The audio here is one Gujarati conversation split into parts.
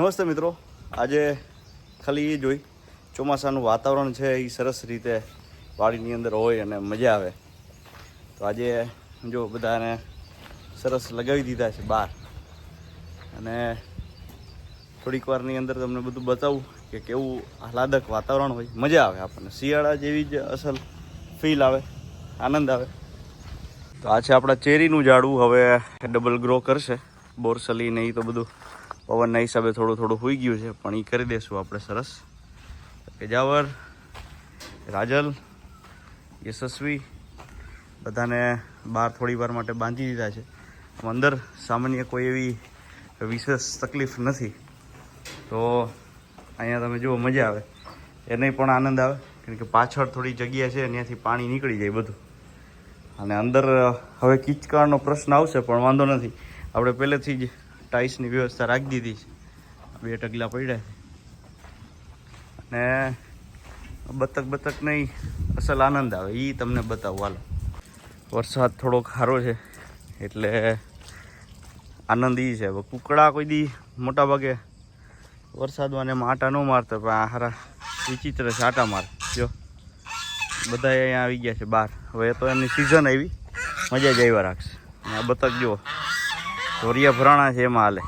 નમસ્તે મિત્રો. આજે ખાલી એ જોઈ ચોમાસાનું વાતાવરણ છે એ સરસ રીતે વાડીની અંદર હોય અને મજા આવે. તો આજે જો બધાને સરસ લગાવી દીધા છે બહાર. અને થોડીક વારની અંદર તમને બધું બતાવું કે કેવું આહલાદક વાતાવરણ હોય. મજા આવે આપણને. શિયાળા જેવી જ અસલ ફીલ આવે, આનંદ આવે. તો આ છે આપણા ચેરીનું ઝાડું હવે ડબલ ગ્રો કરશે. બોરસલી ને એ તો બધું પવનના હિસાબે થોડું થોડું હોઈ ગયું છે, પણ એ કરી દઈશું આપણે સરસ. પેજાવર રાજલ, યશસ્વી, બધાને બહાર થોડી વાર માટે બાંધી દીધા છે. અંદર સામાન્ય કોઈ એવી વિશેષ તકલીફ નથી. તો અહીંયા તમે જુઓ, મજા આવે. એને પણ આનંદ આવે કારણ કે પાછળ થોડી જગ્યા છે ત્યાંથી પાણી નીકળી જાય બધું. અને અંદર હવે કિચકાળનો પ્રશ્ન આવશે, પણ વાંધો નથી. આપણે પહેલેથી જ ટાઇલ્સની વ્યવસ્થા રાખી દીધી છે. બે ટગલા પડ્યા છે. અને બતક બતક નહીં, અસલ આનંદ આવે એ તમને બતાવું હાલો. વરસાદ થોડોક સારો છે, એટલે આનંદ એ છે. હવે કુકડા કોઈ દી મોટા ભાગે વરસાદમાં એમાં આટા ન મારતો, પણ આ હારા વિચિત્ર છે, આટા માર. જો બધા અહીંયા આવી ગયા છે બહાર. હવે તો એમની સિઝન આવી. મજા જ આવ્યા રાખશે. આ બતક જુઓ. ધોરિયા ભરાણા છે એમાં હાલે.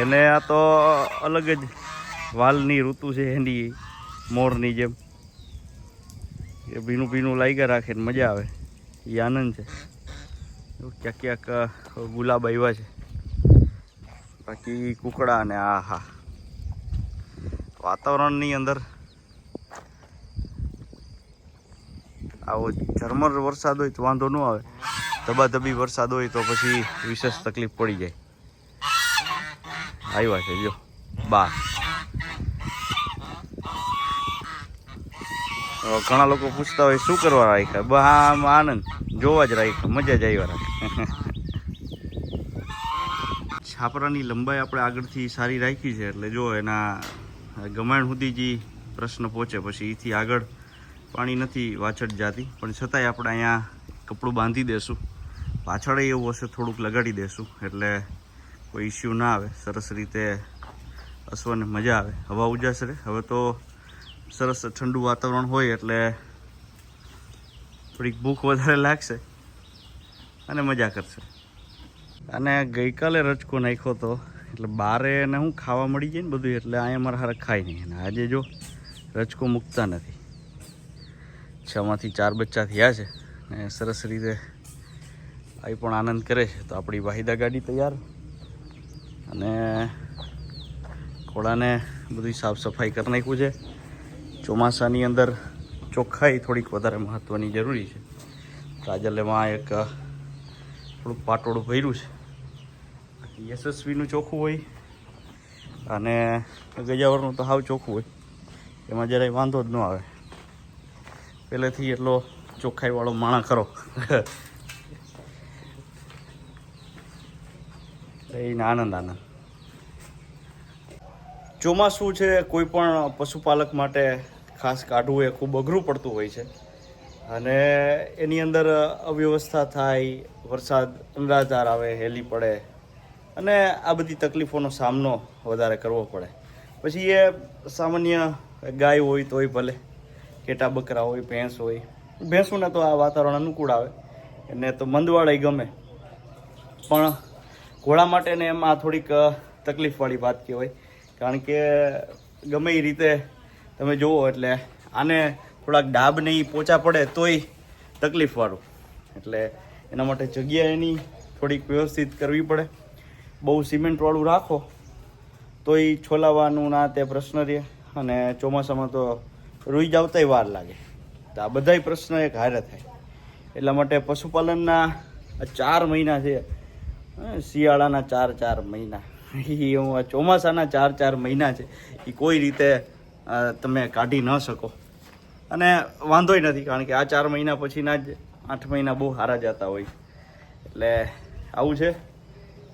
એને આ તો અલગ જ વાલની ઋતુ છે એની, મોરની જેમ. એ ભીનું ભીનું લાગ્યા રાખે ને મજા આવે. એ આનંદ છે. ક્યાંક ક્યાંક ગુલાબ આવ્યા છે. બાકી કુકડા ને આ હા વાતાવરણની અંદર આવો ઝરમર વરસાદ હોય તો વાંધો ન આવે. ધબાધબી વરસાદ હોય તો પછી વિશેષ તકલીફ પડી જાય. આવ્યા છે, જો, બાર. ઘણા લોકો પૂછતા હોય, શું કરવા રાખ્યા? બહા આમાં આનંદ. જોવા જ રાખ્યા, મજા જ આવ્યા રાખે છાપરાની લંબાઈ આપણે આગળથી સારી રાખી છે, એટલે જો એના ગમાણ સુધી જે પ્રશ્ન પહોંચે, પછી એથી આગળ પાણી નથી વાછટ જાતી, પણ છતાંય આપણે અહીંયા કપડું બાંધી દેશું. પાછળ એવું હશે, થોડુંક લગાડી દેશું, એટલે કોઈ ઇસ્યુ ના આવે. સરસ રીતે અશ્વને મજા આવે. હવા ઉજાસ રહે હવે તો સરસ ઠંડુ વાતાવરણ હોય એટલે થોડીક ભૂખ વધારે લાગશે અને મજા કરશે. અને ગઈકાલે રચકો નાખ્યો હતો એટલે બારે એને હું ખાવા મળી જાય ને બધું, એટલે અહીંયા મારા હારે ખાય નહીં. અને આજે જો રચકો મૂકતા નથી. છમાંથી ચાર બચ્ચા થયા છે. ને સરસ રીતે આવી પણ આનંદ કરે છે. તો આપણી વાહિદા ગાડી તૈયાર. અને ઘોડાને બધી સાફ સફાઈ કરી નાખ્યું છે. ચોમાસાની અંદર ચોખ્ખાઈ થોડીક વધારે મહત્ત્વની જરૂરી છે. રાજલેમાં એક થોડુંક પાટોળું ભર્યું છે. યશસ્વીનું ચોખ્ખું હોય અને ગજાવરનું તો હાવ ચોખ્ખું હોય. એમાં જરાય વાંધો જ ન આવે. પહેલેથી એટલો ચોખ્ખાઈવાળો માણા ખરો. એને આનંદ આનંદ. ચોમાસું છે, કોઈ પણ પશુપાલક માટે ખાસ કાઢવું એ ખૂબ અઘરું પડતું હોય છે. અને એની અંદર અવ્યવસ્થા થાય, વરસાદ અંદાજાર આવે, હેલી પડે, અને આ બધી તકલીફોનો સામનો વધારે કરવો પડે. પછી એ સામાન્ય ગાય હોય તોય ભલે, કેટા બકરા હોય, ભેંસ હોય, ભેંસોને તો આ વાતાવરણ અનુકૂળ આવે. એને તો મંદવાળાય ગમે. પણ ઘોડા માટેને એમાં થોડીક તકલીફવાળી વાત કહેવાય. કારણ કે ગમે એ રીતે તમે જુઓ એટલે આને થોડાક ડાબ નહીં પોચા પડે તોય તકલીફવાળું. એટલે એના માટે જગ્યા એની થોડીક વ્યવસ્થિત કરવી પડે. બહુ સિમેન્ટવાળું રાખો, તોય છોલાવાનું ના તે પ્રશ્ન રહે અને ચોમાસામાં તો રૂઈ જાવતાય વાર લાગે. તો આ બધાય પ્રશ્ન એક હારે થાય. એટલા માટે પશુપાલનના આ ચાર મહિના છે શિયાળાના ચાર ચાર મહિના. એ ચોમાસાના ચાર ચાર મહિના છે. એ કોઈ રીતે તમે કાઢી ન શકો. અને વાંધોય નથી, કારણ કે આ ચાર મહિના પછીના જ આઠ મહિના બહુ સારા જતા હોય. એટલે આવું છે.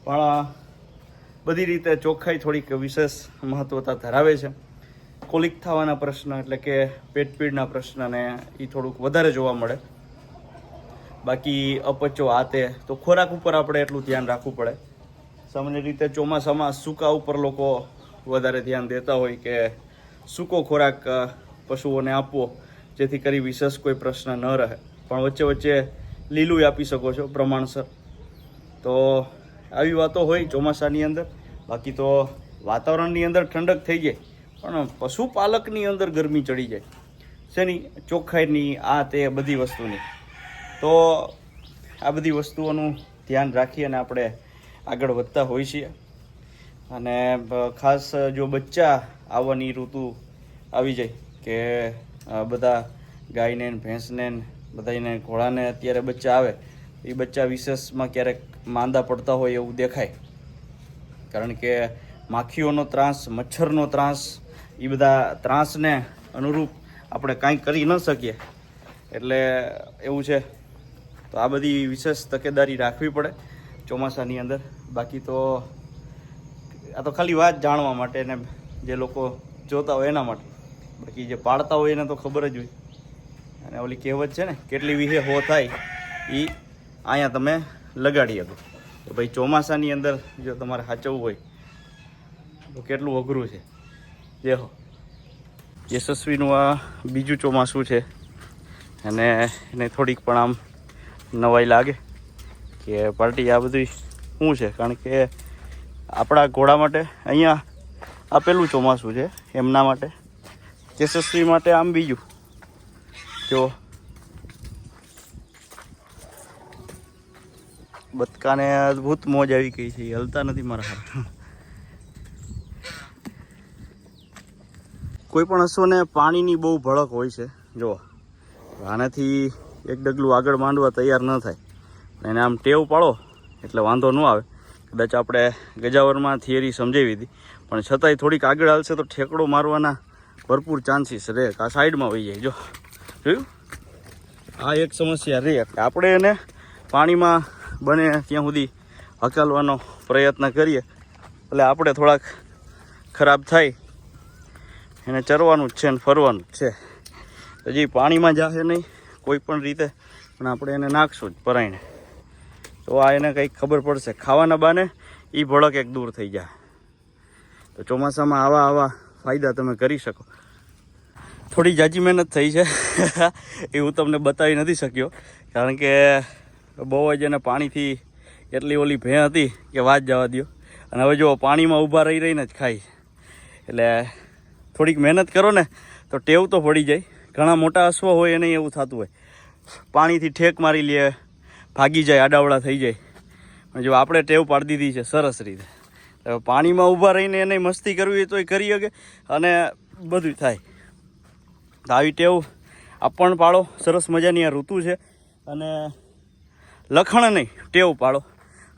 પણ બધી રીતે ચોખ્ખાઈ થોડીક વિશેષ મહત્વતા ધરાવે છે. કોલિક થવાના પ્રશ્ન એટલે કે પેટપીડના પ્રશ્નને એ થોડુંક વધારે જોવા મળે. બાકી અપચો આતે, તો ખોરાક ઉપર આપણે એટલું ધ્યાન રાખવું પડે. સામાન્ય રીતે ચોમાસામાં સૂકા ઉપર લોકો વધારે ધ્યાન દેતા હોય કે સૂકો ખોરાક પશુઓને આપવો, જેથી કરી વિશેષ કોઈ પ્રશ્ન ન રહે. પણ વચ્ચે વચ્ચે લીલું આપી શકો છો પ્રમાણસર. તો આવી વાતો હોય ચોમાસાની અંદર. બાકી તો વાતાવરણની અંદર ઠંડક થઈ જાય, પણ પશુપાલકની અંદર ગરમી ચડી જાય. શેની? ચોખ્ખાઈની આ તે બધી વસ્તુની. તો આ બધી વસ્તુઓનું ધ્યાન રાખી અને આપણે આગળ વધતા હોઈએ છીએ. અને ખાસ જો બચ્ચા આવવાની ઋતુ આવી જાય કે બધા ગાયને ભેંસને બધાને ઘોડાને અત્યારે બચ્ચા આવે, એ બચ્ચા વિશેષમાં ક્યારેક માંદા પડતા હોય એવું દેખાય. કારણ કે માખીઓનો ત્રાસ, મચ્છરનો ત્રાસ, એ બધા ત્રાસને અનુરૂપ આપણે કાંઈ કરી ન શકીએ. એટલે એવું છે. તો આ બધી વિશેષ તકેદારી રાખવી પડે ચોમાસાની અંદર. બાકી તો આ તો ખાલી વાત જાણવા માટે ને જે લોકો જોતા હોય એના માટે. બાકી જે પાડતા હોય એને તો ખબર જ હોય. અને ઓલી કહેવત છે ને, કેટલી વિહે હો થાય એ અહીંયા તમે લગાડી શકો. તો ભાઈ ચોમાસાની અંદર જો તમારે સાચવવું હોય, તો કેટલું અઘરું છે. જે હો. યશસ્વીનું આ બીજું ચોમાસું છે. અને એને થોડીક પણ આમ નવાઈ લાગે કે પાર્ટી આ બધું શું છે? કારણ કે આપણા ઘોડા માટે અહીંયા આપેલું ચોમાસું છે, એમના માટે યશસ્વી માટે આમ બીજું. જો, બતકાને અદ્ભુત મોજ આવી ગઈ છે, હલતા નથી મારા હાથ. કોઈ પણ હસોને પાણીની બહુ ભડક હોય છે જો આનાથી એક ડગલું આગળ માંડવા તૈયાર ન થાય. એને આમ ટેવ પાડો એટલે વાંધો ન આવે. કદાચ આપણે ગજાવરમાં થિયરી સમજાવી હતી. પણ છતાંય થોડીક આગળ હાલશે તો ઠેકડો મારવાના ભરપૂર ચાન્સીસ રહે. આ સાઈડમાં વહી જાય, જો. જોયું? આ એક સમસ્યા રહે. આપણે એને પાણીમાં બને ત્યાં સુધી હકાલવાનો પ્રયત્ન કરીએ. એટલે આપણે થોડાક ખરાબ થાય. એને ચરવાનું જ છે ને ફરવાનું જ છે. હજી પાણીમાં જાશે નહીં. કોઈ પણ રીતે, પણ આપણે એને નાખશું જ પરાઈને તો આ એને કંઈક ખબર પડશે. ખાવાના બાને એ ભડક એક દૂર થઈ જાય. તો ચોમાસામાં આવા આવા ફાયદા તમે કરી શકો. થોડી જાજી મહેનત થઈ છે. એ હું તમને બતાવી નથી શક્યો. કારણ કે બહુ જ એને પાણીથી એટલી ઓલી ભેં હતી કે વાત જવા દ્યો. અને હવે જો પાણીમાં ઊભા રહી રહીને જ ખાય. એટલે થોડીક મહેનત કરો ને, તો ટેવ તો પડી જાય. ઘણા મોટા અશ્વ હોય એને એવું થતું હોય. પાણીથી ઠેક મારી લે, ભાગી જાય, આડાવડા થઈ જાય. પણ જો આપણે ટેવ પાડી દીધી છે સરસ રીતે. પાણીમાં ઊભા રહીને એને મસ્તી કરવી હોય તો એ કરી શકે અને બધું થાય. તો આવી ટેવ આપણ પણ પાડો. સરસ મજાની આ ઋતુ છે. અને લખણ નહીં, ટેવ પાડો.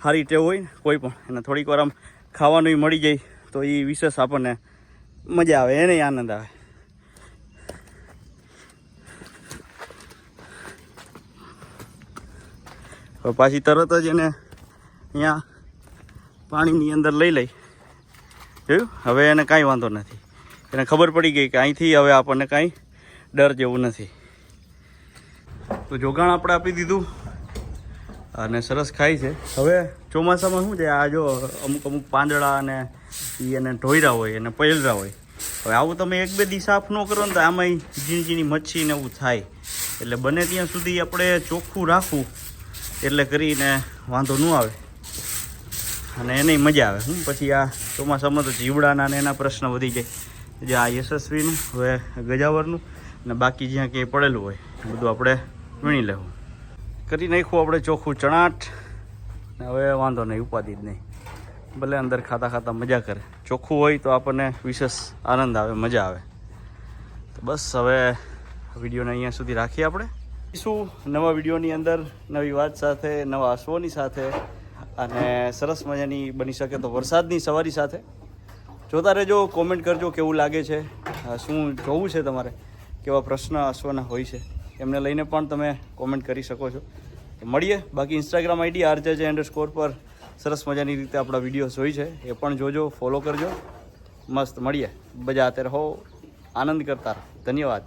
સારી ટેવ હોય ને, કોઈ પણ. એને થોડીક વાર આમ ખાવાનું મળી જાય તો એ વિશેષ આપણને મજા આવે, એને આનંદ આવે. પાછી તરત જ એને અહીંયા પાણીની અંદર લઈ લઈ. જોયું? હવે એને કાંઈ વાંધો નથી. એને ખબર પડી ગઈ કે અહીંથી હવે આપણને કાંઈ ડર જેવું નથી. તો જોગાણ આપણે આપી દીધું અને સરસ ખાય છે. હવે ચોમાસામાં શું છે? આ જો અમુક અમુક પાંદડા અને એ એને ઢોયરા હોય અને પહેલરા હોય. હવે આવું તમે એક બે દી સાફ ન કરો ને તો આમાંય ઝીણી ઝીણી મચ્છી ને એવું થાય. એટલે બને ત્યાં સુધી આપણે ચોખ્ખું રાખવું. એટલે કરીને વાંધો ન આવે. અને એને મજા આવે. હું પછી આ ચોમાસામાં તો જીવડાના ને એના પ્રશ્ન વધી જાય. જે આ યશસ્વીનું, હવે ગજાવરનું અને બાકી જ્યાં ક્યાંય પડેલું હોય બધું આપણે વીણી લેવું. કરી નાખ્યું આપણે ચોખ્ખું ચણાટ. ને હવે વાંધો નહીં, ઉપાધિ જ નહીં. ભલે અંદર ખાતા ખાતા મજા કરે. ચોખ્ખું હોય તો આપણને વિશેષ આનંદ આવે, મજા આવે. તો બસ હવે વિડીયોને અહીંયા સુધી રાખીએ આપણે. શું નવા વિડીયોની અંદર, નવી વાત સાથે, નવા અશ્વોની સાથે અને સરસ મજાની બની શકે તો વરસાદની સવારી સાથે. જોતા રહેજો કોમેન્ટ કરજો કેવું લાગે છે શું જોવું છે તમારે, કેવા પ્રશ્ન અશ્વના હોય છે. એમને લઈને પણ તમે કોમેન્ટ કરી શકો છો. મળીએ, બાકી Instagram ID RJ J underscore પર સરસ મજાની રીતે આપણા વિડીયોઝ હોય છે, એ પણ જોજો ફોલો કરજો. મસ્ત, મળીએ. બજાતે રહો. આનંદ કરતા ધન્યવાદ.